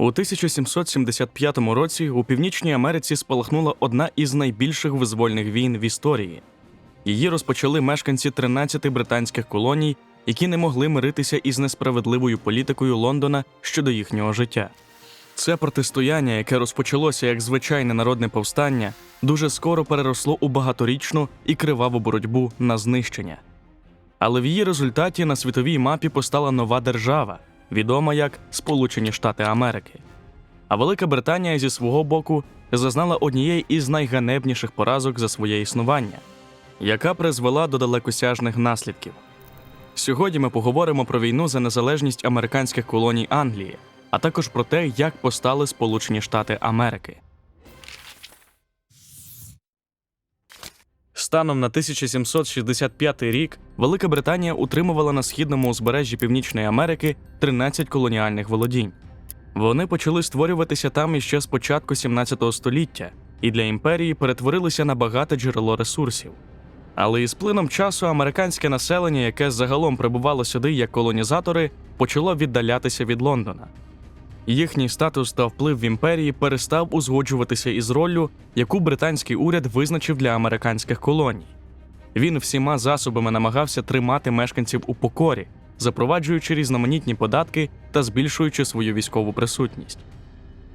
У 1775 році у Північній Америці спалахнула одна із найбільших визвольних війн в історії. Її розпочали мешканці 13 британських колоній, які не могли миритися із несправедливою політикою Лондона щодо їхнього життя. Це протистояння, яке розпочалося як звичайне народне повстання, дуже скоро переросло у багаторічну і криваву боротьбу на знищення. Але в її результаті на світовій мапі постала нова держава, відома як Сполучені Штати Америки. А Велика Британія зі свого боку зазнала однієї із найганебніших поразок за своє існування, яка призвела до далекосяжних наслідків. Сьогодні ми поговоримо про війну за незалежність американських колоній Англії, а також про те, як постали Сполучені Штати Америки. Станом на 1765 рік Велика Британія утримувала на східному узбережжі Північної Америки 13 колоніальних володінь. Вони почали створюватися там іще з початку 17 століття і для імперії перетворилися на багате джерело ресурсів. Але із плином часу американське населення, яке загалом прибувало сюди як колонізатори, почало віддалятися від Лондона. Їхній статус та вплив в імперії перестав узгоджуватися із роллю, яку британський уряд визначив для американських колоній. Він всіма засобами намагався тримати мешканців у покорі, запроваджуючи різноманітні податки та збільшуючи свою військову присутність.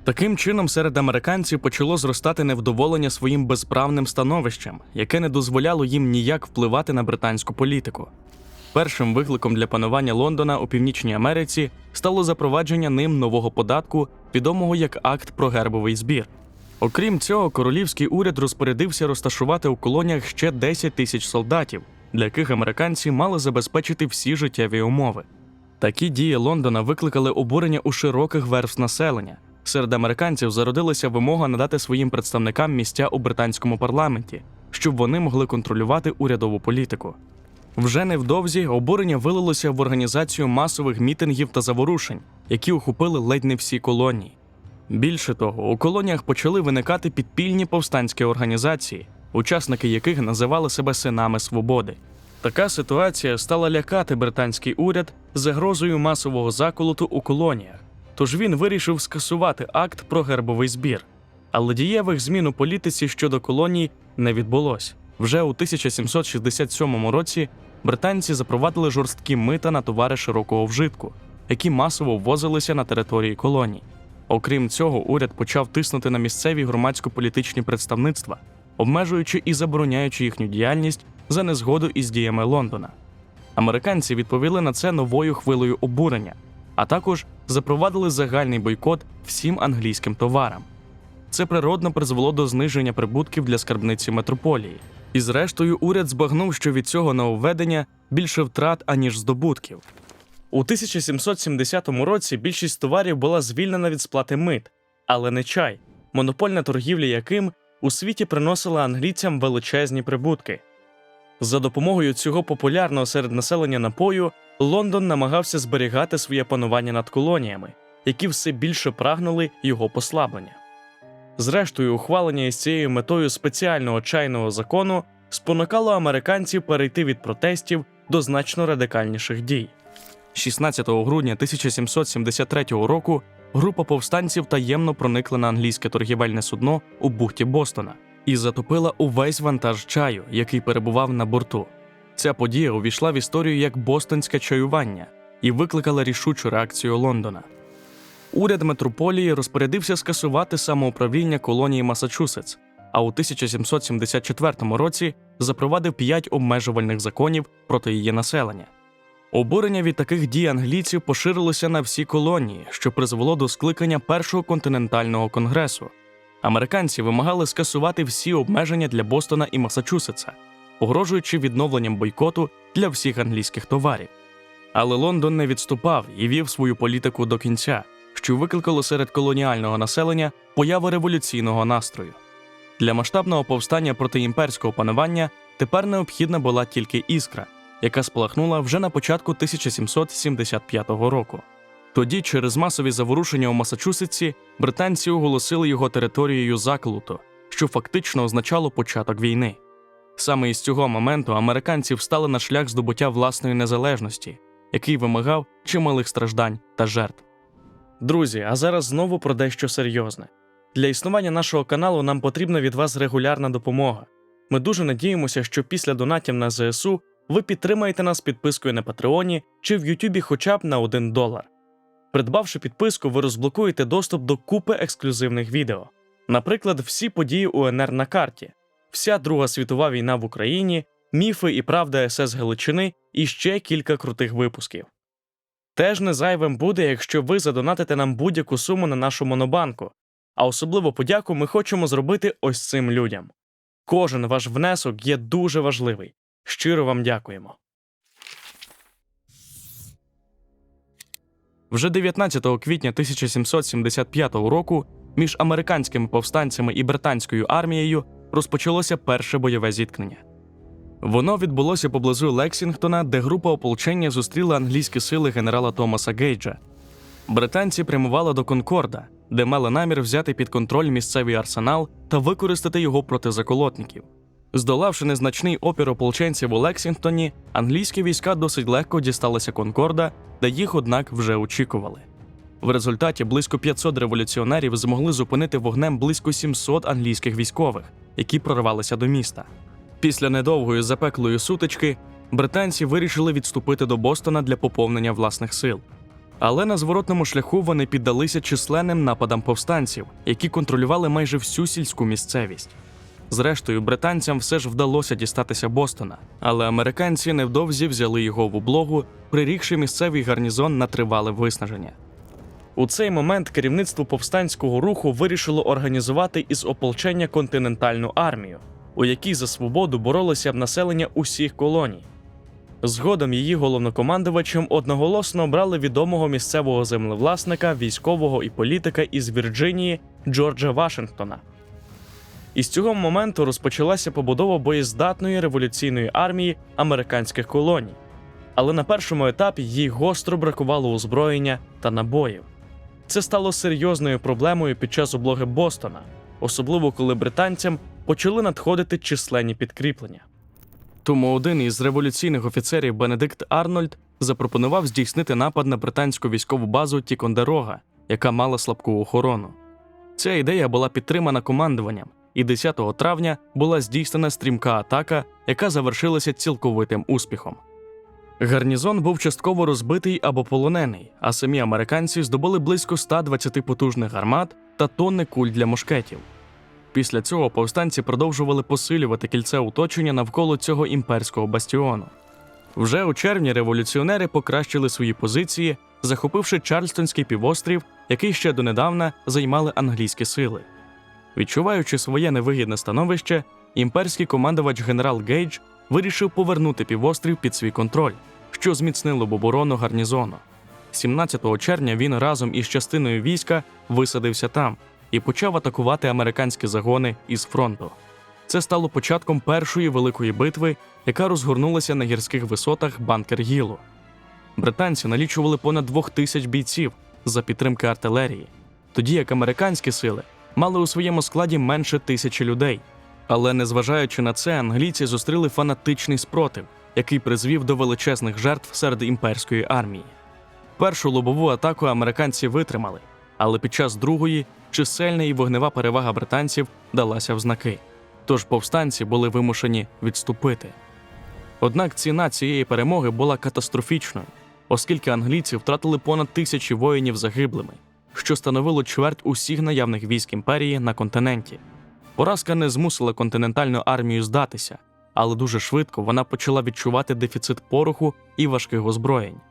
Таким чином, серед американців почало зростати невдоволення своїм безправним становищем, яке не дозволяло їм ніяк впливати на британську політику. Першим викликом для панування Лондона у Північній Америці стало запровадження ним нового податку, відомого як Акт про гербовий збір. Окрім цього, королівський уряд розпорядився розташувати у колоніях ще 10 тисяч солдатів, для яких американці мали забезпечити всі життєві умови. Такі дії Лондона викликали обурення у широких верств населення. Серед американців зародилася вимога надати своїм представникам місця у британському парламенті, щоб вони могли контролювати урядову політику. Вже невдовзі обурення вилилося в організацію масових мітингів та заворушень, які охопили ледь не всі колонії. Більше того, у колоніях почали виникати підпільні повстанські організації, учасники яких називали себе синами свободи. Така ситуація стала лякати британський уряд загрозою масового заколоту у колоніях, тож він вирішив скасувати акт про гербовий збір. Але дієвих змін у політиці щодо колоній не відбулось. Вже у 1767 році британці запровадили жорсткі мита на товари широкого вжитку, які масово ввозилися на території колоній. Окрім цього, уряд почав тиснути на місцеві громадсько-політичні представництва, обмежуючи і забороняючи їхню діяльність за незгоду із діями Лондона. Американці відповіли на це новою хвилею обурення, а також запровадили загальний бойкот всім англійським товарам. Це природно призвело до зниження прибутків для скарбниці метрополії. І зрештою, уряд збагнув, що від цього нововведення більше втрат, аніж здобутків. У 1770 році більшість товарів була звільнена від сплати мит, але не чай, монопольна торгівля яким у світі приносила англійцям величезні прибутки. За допомогою цього популярного серед населення напою Лондон намагався зберігати своє панування над колоніями, які все більше прагнули його послаблення. Зрештою, ухвалення із цією метою спеціального чайного закону спонукало американців перейти від протестів до значно радикальніших дій. 16 грудня 1773 року група повстанців таємно проникла на англійське торгівельне судно у бухті Бостона і затопила увесь вантаж чаю, який перебував на борту. Ця подія увійшла в історію як бостонське чаювання і викликала рішучу реакцію Лондона. Уряд метрополії розпорядився скасувати самоуправління колонії Масачусетс, а у 1774 році запровадив п'ять обмежувальних законів проти її населення. Обурення від таких дій англійців поширилося на всі колонії, що призвело до скликання першого континентального конгресу. Американці вимагали скасувати всі обмеження для Бостона і Масачусетса, погрожуючи відновленням бойкоту для всіх англійських товарів. Але Лондон не відступав і вів свою політику до кінця, що викликало серед колоніального населення появу революційного настрою. Для масштабного повстання проти імперського панування тепер необхідна була тільки іскра, яка спалахнула вже на початку 1775 року. Тоді, через масові заворушення у Масачусетсі, британці оголосили його територією заколоту, що фактично означало початок війни. Саме із цього моменту американці встали на шлях здобуття власної незалежності, який вимагав чималих страждань та жертв. Друзі, а зараз знову про дещо серйозне. Для існування нашого каналу нам потрібна від вас регулярна допомога. Ми дуже надіємося, що після донатів на ЗСУ ви підтримаєте нас підпискою на Патреоні чи в Ютубі хоча б на 1 долар. Придбавши підписку, ви розблокуєте доступ до купи ексклюзивних відео. Наприклад, всі події УНР на карті, вся Друга світова війна в Україні, міфи і правда СС Галичини і ще кілька крутих випусків. Теж не зайвим буде, якщо ви задонатите нам будь-яку суму на нашу монобанку. А особливо подяку ми хочемо зробити ось цим людям. Кожен ваш внесок є дуже важливий. Щиро вам дякуємо. Вже 19 квітня 1775 року між американськими повстанцями і британською армією розпочалося перше бойове зіткнення. Воно відбулося поблизу Лексінгтона, де група ополчення зустріла англійські сили генерала Томаса Гейджа. Британці прямували до Конкорда, де мали намір взяти під контроль місцевий арсенал та використати його проти заколотників. Здолавши незначний опір ополченців у Лексінгтоні, англійські війська досить легко дісталися Конкорда, де їх, однак, вже очікували. В результаті близько 500 революціонерів змогли зупинити вогнем близько 700 англійських військових, які прорвалися до міста. Після недовгої запеклої сутички британці вирішили відступити до Бостона для поповнення власних сил. Але на зворотному шляху вони піддалися численним нападам повстанців, які контролювали майже всю сільську місцевість. Зрештою, британцям все ж вдалося дістатися Бостона, але американці невдовзі взяли його в облогу, прирігши місцевий гарнізон на тривале виснаження. У цей момент керівництво повстанського руху вирішило організувати із ополчення континентальну армію, у якій за свободу боролося б населення усіх колоній. Згодом її головнокомандувачем одноголосно обрали відомого місцевого землевласника, військового і політика із Вірджинії Джорджа Вашингтона. Із цього моменту розпочалася побудова боєздатної революційної армії американських колоній. Але на першому етапі їй гостро бракувало озброєння та набоїв. Це стало серйозною проблемою під час облоги Бостона, особливо коли британцям почали надходити численні підкріплення. Тому один із революційних офіцерів Бенедикт Арнольд запропонував здійснити напад на британську військову базу Тікондерога, яка мала слабку охорону. Ця ідея була підтримана командуванням, і 10 травня була здійснена стрімка атака, яка завершилася цілковитим успіхом. Гарнізон був частково розбитий або полонений, а самі американці здобули близько 120 потужних гармат та тонни куль для мушкетів. Після цього повстанці продовжували посилювати кільце оточення навколо цього імперського бастіону. Вже у червні революціонери покращили свої позиції, захопивши Чарльстонський півострів, який ще донедавна займали англійські сили. Відчуваючи своє невигідне становище, імперський командувач генерал Гейдж вирішив повернути півострів під свій контроль, що зміцнило б оборону гарнізону. 17 червня він разом із частиною війська висадився там і почав атакувати американські загони із фронту. Це стало початком першої великої битви, яка розгорнулася на гірських висотах Банкер Гілу. Британці налічували понад двох тисяч бійців за підтримки артилерії, тоді як американські сили мали у своєму складі менше тисячі людей. Але незважаючи на це, англійці зустріли фанатичний спротив, який призвів до величезних жертв серед імперської армії. Першу лобову атаку американці витримали, але під час другої чисельна і вогнева перевага британців далася в знаки. Тож повстанці були вимушені відступити. Однак ціна цієї перемоги була катастрофічною, оскільки англійці втратили понад тисячі воїнів загиблими, що становило чверть усіх наявних військ імперії на континенті. Поразка не змусила континентальну армію здатися, але дуже швидко вона почала відчувати дефіцит пороху і важких озброєнь.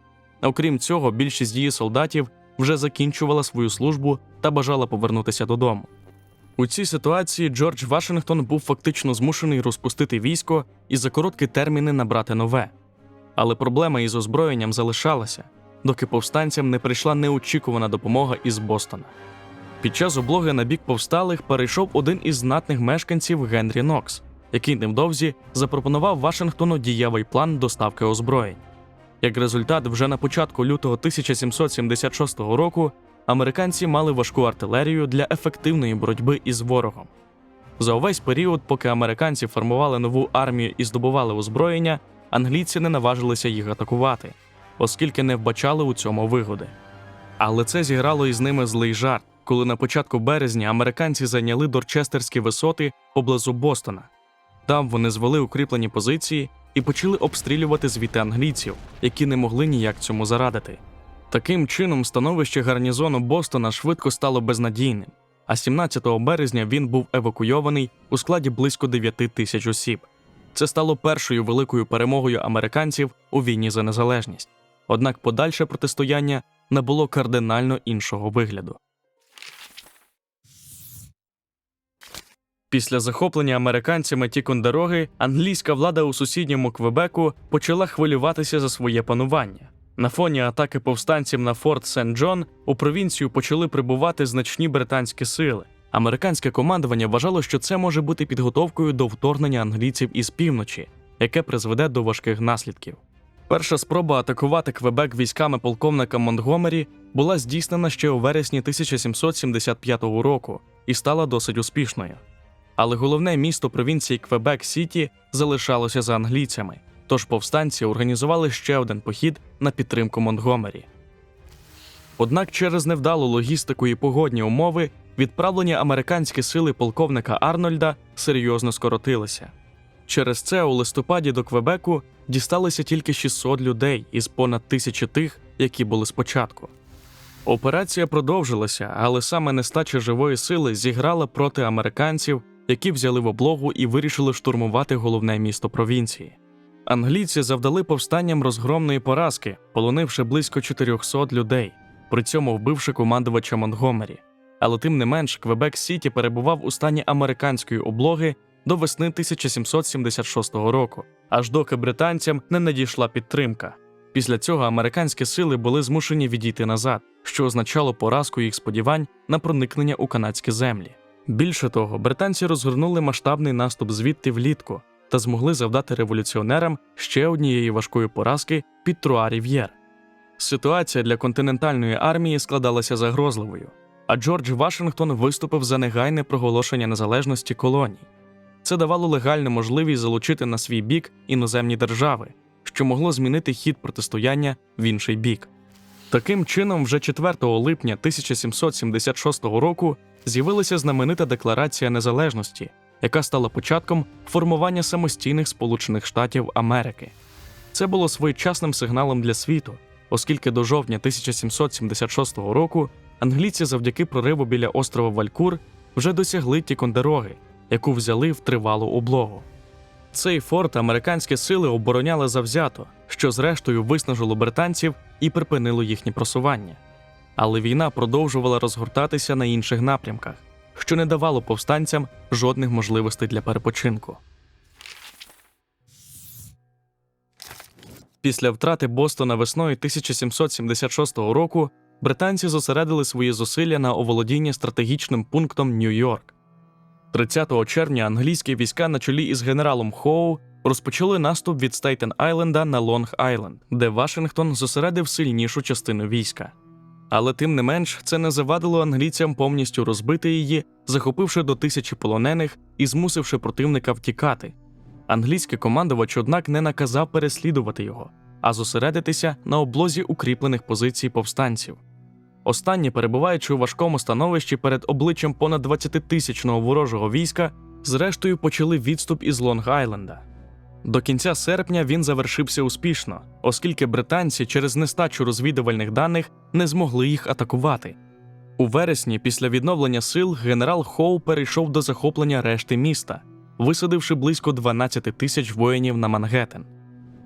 Окрім цього, більшість її солдатів вже закінчувала свою службу та бажала повернутися додому. У цій ситуації Джордж Вашингтон був фактично змушений розпустити військо і за короткі терміни набрати нове. Але проблема із озброєнням залишалася, доки повстанцям не прийшла неочікувана допомога із Бостона. Під час облоги на бік повсталих перейшов один із знатних мешканців Генрі Нокс, який невдовзі запропонував Вашингтону дієвий план доставки озброєнь. Як результат, вже на початку лютого 1776 року американці мали важку артилерію для ефективної боротьби із ворогом. За увесь період, поки американці формували нову армію і здобували озброєння, англійці не наважилися їх атакувати, оскільки не вбачали у цьому вигоди. Але це зіграло із ними злий жарт, коли на початку березня американці зайняли Дорчестерські висоти поблизу Бостона. Там вони звели укріплені позиції і почали обстрілювати звідти англійців, які не могли ніяк цьому зарадити. Таким чином, становище гарнізону Бостона швидко стало безнадійним, а 17 березня він був евакуйований у складі близько 9 тисяч осіб. Це стало першою великою перемогою американців у війні за незалежність. Однак подальше протистояння набуло кардинально іншого вигляду. Після захоплення американцями Тікондероги англійська влада у сусідньому Квебеку почала хвилюватися за своє панування. На фоні атаки повстанців на Форт Сент-Джон у провінцію почали прибувати значні британські сили. Американське командування вважало, що це може бути підготовкою до вторгнення англійців із півночі, яке призведе до важких наслідків. Перша спроба атакувати Квебек військами полковника Монтгомері була здійснена ще у вересні 1775 року і стала досить успішною. Але головне місто провінції Квебек Сіті залишалося за англійцями, тож повстанці організували ще один похід на підтримку Монтгомері. Однак через невдалу логістику і погодні умови відправлені американські сили полковника Арнольда серйозно скоротилися. Через це у листопаді до Квебеку дісталося тільки 600 людей із понад тисячі тих, які були спочатку. Операція продовжилася, але саме нестача живої сили зіграла проти американців, які взяли в облогу і вирішили штурмувати головне місто провінції. Англійці завдали повстанням розгромної поразки, полонивши близько 400 людей, при цьому вбивши командувача Монтгомері. Але тим не менш, Квебек Сіті перебував у стані американської облоги до весни 1776 року, аж доки британцям не надійшла підтримка. Після цього американські сили були змушені відійти назад, що означало поразку їх сподівань на проникнення у канадські землі. Більше того, британці розгорнули масштабний наступ звідти влітку та змогли завдати революціонерам ще однієї важкої поразки під Труа-Рів'єр. Ситуація для континентальної армії складалася загрозливою, а Джордж Вашингтон виступив за негайне проголошення незалежності колоній. Це давало легальну можливість залучити на свій бік іноземні держави, що могло змінити хід протистояння в інший бік. Таким чином, вже 4 липня 1776 року з'явилася знаменита Декларація незалежності, яка стала початком формування самостійних Сполучених Штатів Америки. Це було своєчасним сигналом для світу, оскільки до жовтня 1776 року англійці завдяки прориву біля острова Валькур вже досягли Тікондероги, яку взяли в тривалу облогу. Цей форт американські сили обороняли завзято, що зрештою виснажило британців і припинило їхнє просування. Але війна продовжувала розгортатися на інших напрямках, що не давало повстанцям жодних можливостей для перепочинку. Після втрати Бостона весною 1776 року британці зосередили свої зусилля на оволодінні стратегічним пунктом Нью-Йорк. 30 червня англійські війська на чолі із генералом Хоу розпочали наступ від Стейтен Айленда на Лонг Айленд, де Вашингтон зосередив сильнішу частину війська. Але тим не менш це не завадило англійцям повністю розбити її, захопивши до тисячі полонених і змусивши противника втікати. Англійський командувач, однак, не наказав переслідувати його, а зосередитися на облозі укріплених позицій повстанців. Останні, перебуваючи у важкому становищі перед обличчям понад 20-тисячного ворожого війська, зрештою почали відступ із Лонг-Айленда. До кінця серпня він завершився успішно, оскільки британці через нестачу розвідувальних даних не змогли їх атакувати. У вересні, після відновлення сил, генерал Хоу перейшов до захоплення решти міста, висадивши близько 12 тисяч воїнів на Мангеттен.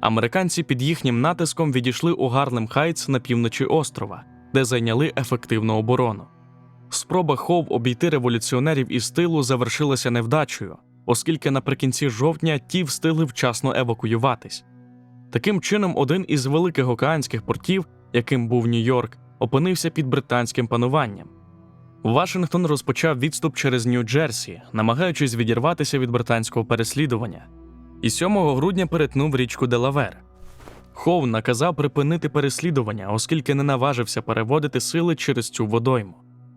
Американці під їхнім натиском відійшли у Гарлем Хайтс на півночі острова, де зайняли ефективну оборону. Спроба Хоу обійти революціонерів із тилу завершилася невдачею, оскільки наприкінці жовтня ті встигли вчасно евакуюватись. Таким чином, один із великих океанських портів, яким був Нью-Йорк, опинився під британським пануванням. Вашингтон розпочав відступ через Нью-Джерсі, намагаючись відірватися від британського переслідування, і 7 грудня перетнув річку Делавер. Хоу наказав припинити переслідування, оскільки не наважився переводити сили через цю водойму.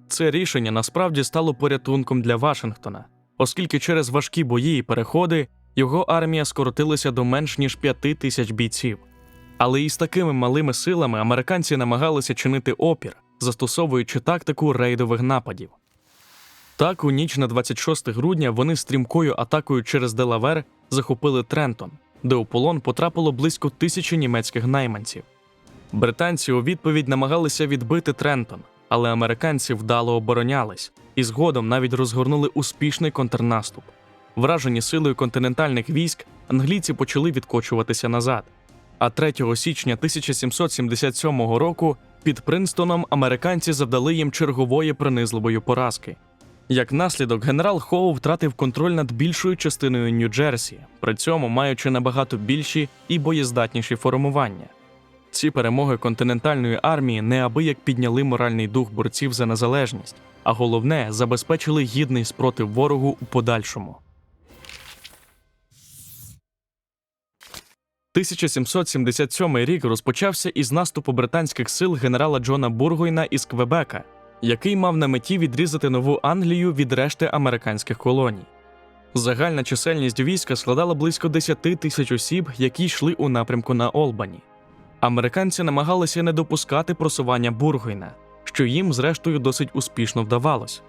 Це рішення насправді стало порятунком для Вашингтона, оскільки через важкі бої і переходи його армія скоротилася до менш ніж п'яти тисяч бійців. Але і з такими малими силами американці намагалися чинити опір, застосовуючи тактику рейдових нападів. Так, у ніч на 26 грудня вони стрімкою атакою через Делавер захопили Трентон, де у полон потрапило близько тисячі німецьких найманців. Британці у відповідь намагалися відбити Трентон, але американці вдало оборонялись і згодом навіть розгорнули успішний контрнаступ. Вражені силою континентальних військ, англійці почали відкочуватися назад. А 3 січня 1777 року під Принстоном американці завдали їм чергової принизливої поразки. Як наслідок, генерал Хоу втратив контроль над більшою частиною Нью-Джерсі, при цьому маючи набагато більші і боєздатніші формування. Ці перемоги континентальної армії неабияк підняли моральний дух борців за незалежність, а головне забезпечили гідний спротив ворогу у подальшому. 1777 рік розпочався із наступу британських сил генерала Джона Бургойна із Квебека, який мав на меті відрізати нову Англію від решти американських колоній. Загальна чисельність війська складала близько 10 тисяч осіб, які йшли у напрямку на Олбані. Американці намагалися не допускати просування Бургойна, що їм, зрештою, досить успішно вдавалось.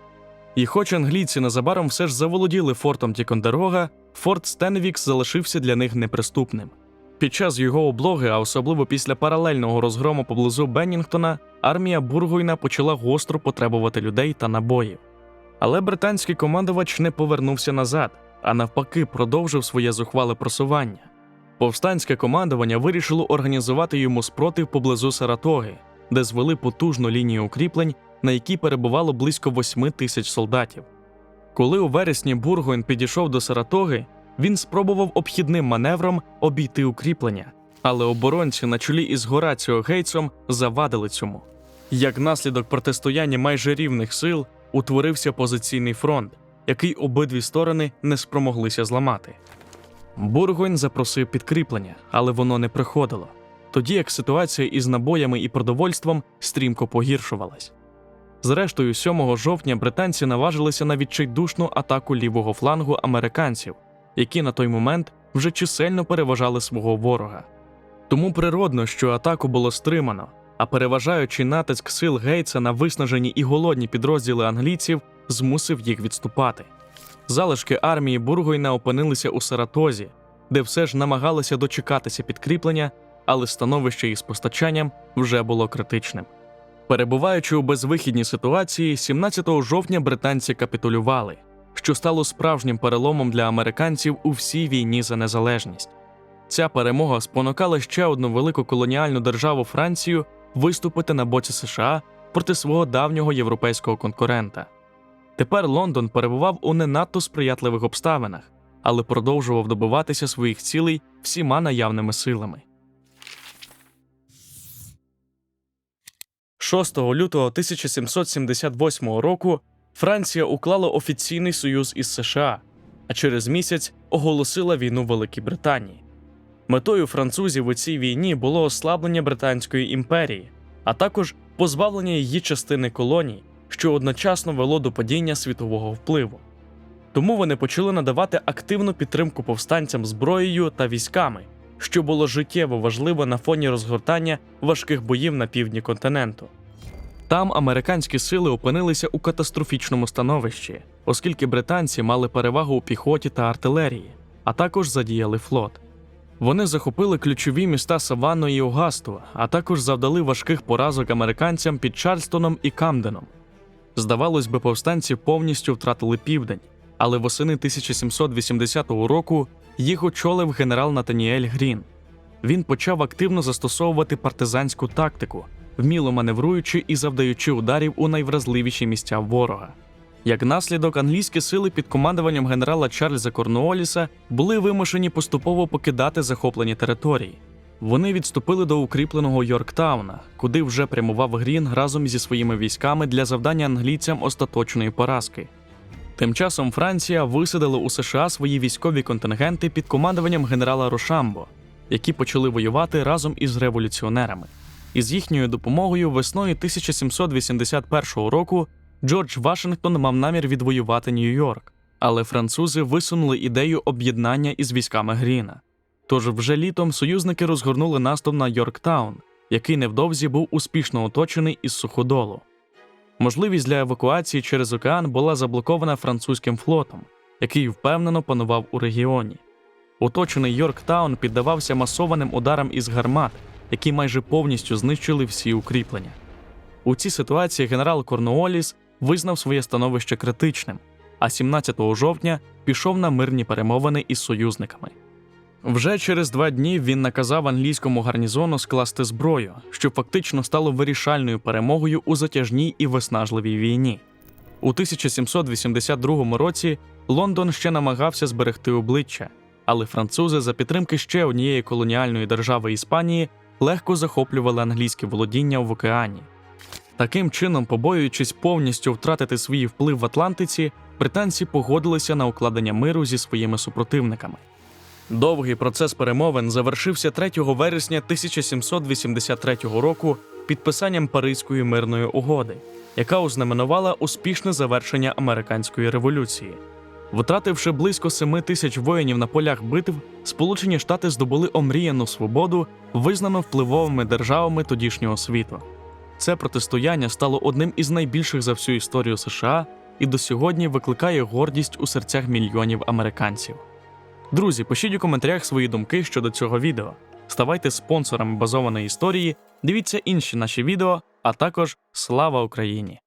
І хоч англійці незабаром все ж заволоділи фортом Тікондерога, форт Стенвікс залишився для них неприступним. Під час його облоги, а особливо після паралельного розгрому поблизу Беннінгтона, армія Бургойна почала гостро потребувати людей та набоїв. Але британський командувач не повернувся назад, а навпаки, продовжив своє зухвале просування. Повстанське командування вирішило організувати йому спротив поблизу Саратоги, де звели потужну лінію укріплень, на якій перебувало близько 8 тисяч солдатів. Коли у вересні Бургойн підійшов до Саратоги, він спробував обхідним маневром обійти укріплення, але оборонці на чолі із Гораціо Гейтсом завадили цьому. Як наслідок протистояння майже рівних сил утворився позиційний фронт, який обидві сторони не спромоглися зламати. Бургонь запросив підкріплення, але воно не приходило, тоді як ситуація із набоями і продовольством стрімко погіршувалась. Зрештою, 7 жовтня британці наважилися на відчайдушну атаку лівого флангу американців, які на той момент вже чисельно переважали свого ворога. Тому природно, що атаку було стримано, а переважаючи натиск сил Гейтса на виснажені і голодні підрозділи англійців, змусив їх відступати. Залишки армії Бургойна опинилися у Саратозі, де все ж намагалися дочекатися підкріплення, але становище із постачанням вже було критичним. Перебуваючи у безвихідній ситуації, 17 жовтня британці капітулювали, що стало справжнім переломом для американців у всій війні за незалежність. Ця перемога спонукала ще одну велику колоніальну державу Францію виступити на боці США проти свого давнього європейського конкурента. Тепер Лондон перебував у не надто сприятливих обставинах, але продовжував добиватися своїх цілей всіма наявними силами. 6 лютого 1778 року Франція уклала офіційний союз із США, а через місяць оголосила війну Великій Британії. Метою французів у цій війні було ослаблення Британської імперії, а також позбавлення її частини колоній, що одночасно вело до падіння світового впливу. Тому вони почали надавати активну підтримку повстанцям зброєю та військами, що було життєво важливо на фоні розгортання важких боїв на півдні континенту. Там американські сили опинилися у катастрофічному становищі, оскільки британці мали перевагу у піхоті та артилерії, а також задіяли флот. Вони захопили ключові міста Саванно і Огасту, а також завдали важких поразок американцям під Чарльстоном і Камденом. Здавалось би, повстанці повністю втратили південь, але восени 1780 року їх очолив генерал Натаніель Грін. Він почав активно застосовувати партизанську тактику, вміло маневруючи і завдаючи ударів у найвразливіші місця ворога. Як наслідок, англійські сили під командуванням генерала Чарльза Корнуоліса були вимушені поступово покидати захоплені території. Вони відступили до укріпленого Йорктауна, куди вже прямував Грін разом зі своїми військами для завдання англійцям остаточної поразки. Тим часом Франція висадила у США свої військові контингенти під командуванням генерала Рошамбо, які почали воювати разом із революціонерами. Із їхньою допомогою весною 1781 року Джордж Вашингтон мав намір відвоювати Нью-Йорк, але французи висунули ідею об'єднання із військами Гріна. Тож вже літом союзники розгорнули наступ на Йорктаун, який невдовзі був успішно оточений із суходолу. Можливість для евакуації через океан була заблокована французьким флотом, який впевнено панував у регіоні. Оточений Йорктаун піддавався масованим ударам із гармат, які майже повністю знищили всі укріплення. У цій ситуації генерал Корнуоліс визнав своє становище критичним, а 17 жовтня пішов на мирні перемовини із союзниками. Вже через два дні він наказав англійському гарнізону скласти зброю, що фактично стало вирішальною перемогою у затяжній і виснажливій війні. У 1782 році Лондон ще намагався зберегти обличчя, але французи за підтримки ще однієї колоніальної держави Іспанії легко захоплювали англійські володіння в океані. Таким чином, побоюючись повністю втратити свій вплив в Атлантиці, британці погодилися на укладення миру зі своїми супротивниками. Довгий процес перемовин завершився 3 вересня 1783 року підписанням Паризької мирної угоди, яка ознаменувала успішне завершення американської революції. Втративши близько 7 тисяч воїнів на полях битв, Сполучені Штати здобули омріяну свободу, визнану впливовими державами тодішнього світу. Це протистояння стало одним із найбільших за всю історію США і до сьогодні викликає гордість у серцях мільйонів американців. Друзі, пишіть у коментарях свої думки щодо цього відео. Ставайте спонсорами базованої історії, дивіться інші наші відео, а також слава Україні!